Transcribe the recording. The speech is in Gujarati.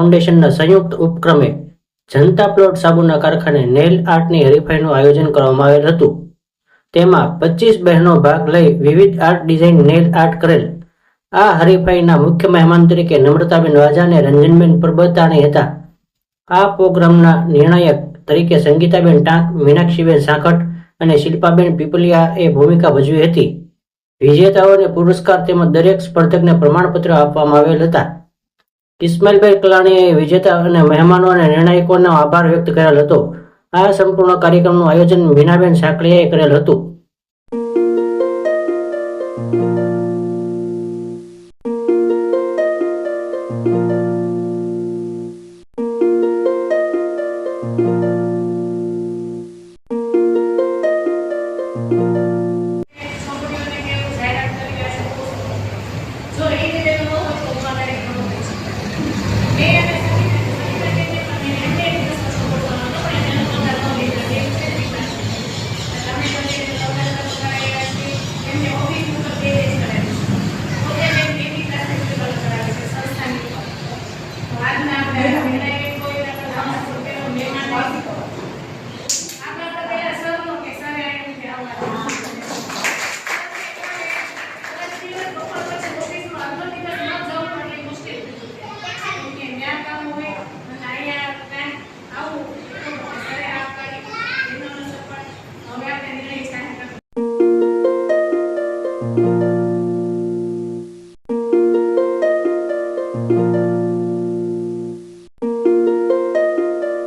ફાઉન્ડેશનના સંયુક્ત ઉપક્રમે જનતા પ્લોટ સાબુના કારખાને નેલ આર્ટની હરીફાઈનું આયોજન કરવામાં આવેલ હતું. તેમાં પચીસ બહેનો ભાગ લઈ વિવિધ આર્ટ ડિઝાઇન નેલ આર્ટ કરેલ. આ હરીફાઈના મુખ્ય મહેમાન તરીકે નમ્રતાબેન વાજા અને રંજનબેન પરબતાણી હતા. આ પ્રોગ્રામના નિર્ણાયક તરીકે સંગીતાબેન ટાંક, મીનાક્ષીબેન સાંકટ અને શિલ્પાબેન પીપલિયાએ ભૂમિકા ભજવી હતી. વિજેતાઓને પુરસ્કાર તેમજ દરેક સ્પર્ધકને પ્રમાણપત્ર આપવામાં આવેલ હતા. ઇસ્માઇલભાઈ કલાણીએ વિજેતા અને મહેમાનો અને નિર્ણાયકોનો આભાર વ્યક્ત કરેલ હતો. આ સંપૂર્ણ કાર્યક્રમનું આયોજન ભીનાબેન સાંકળીયાએ કરેલ હતું. Thank you.